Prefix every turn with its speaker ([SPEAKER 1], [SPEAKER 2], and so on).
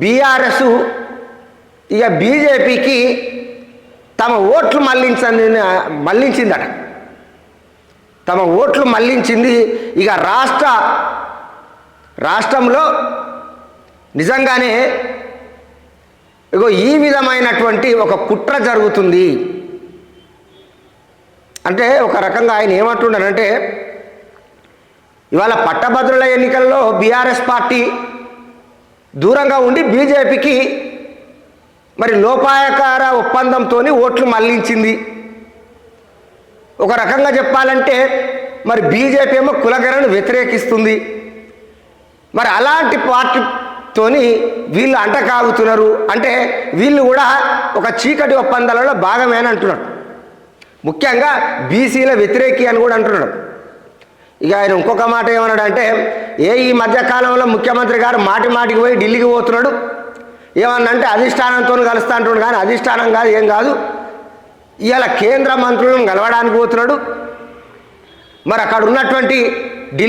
[SPEAKER 1] BRS ఇక బీజేపీకి తమ ఓట్లు మళ్ళించని మళ్ళించిందట. తమ ఓట్లు మళ్ళించింది ఇక రాష్ట్ర రాష్ట్రంలో నిజంగానే ఇగో ఈ విధమైనటువంటి ఒక కుట్ర జరుగుతుంది. అంటే ఒక రకంగా ఆయన ఏమంటున్నారంటే ఇవాళ పట్టభద్రుల ఎన్నికల్లో బీఆర్ఎస్ పార్టీ దూరంగా ఉండి బీజేపీకి మరి లోపాయకార ఒప్పందంతో ఓట్లు మళ్ళించింది. ఒక రకంగా చెప్పాలంటే మరి బీజేపీ ఏమో కులగరను వ్యతిరేకిస్తుంది. మరి అలాంటి పార్టీతోని వీళ్ళు అంటకాగుతున్నారు. అంటే వీళ్ళు కూడా ఒక చీకటి ఒప్పందాలలో భాగమేనంటున్నాడు ముఖ్యంగా బీసీల వ్యతిరేకి అని కూడా అంటున్నాడు ఇక ఆయన ఇంకొక మాట ఏమన్నాడు అంటే ఏ ఈ మధ్యకాలంలో ముఖ్యమంత్రి గారు మాటి మాటికి పోయి ఢిల్లీకి పోతున్నాడు? ఏమన్నా అంటే అధిష్టానంతో కలుస్తా అంటున్నాడు కానీ అధిష్టానం కాదు ఏం కాదు. ఇవాళ కేంద్ర మంత్రులను కలవడానికి పోతున్నాడు. మరి అక్కడ ఉన్నటువంటి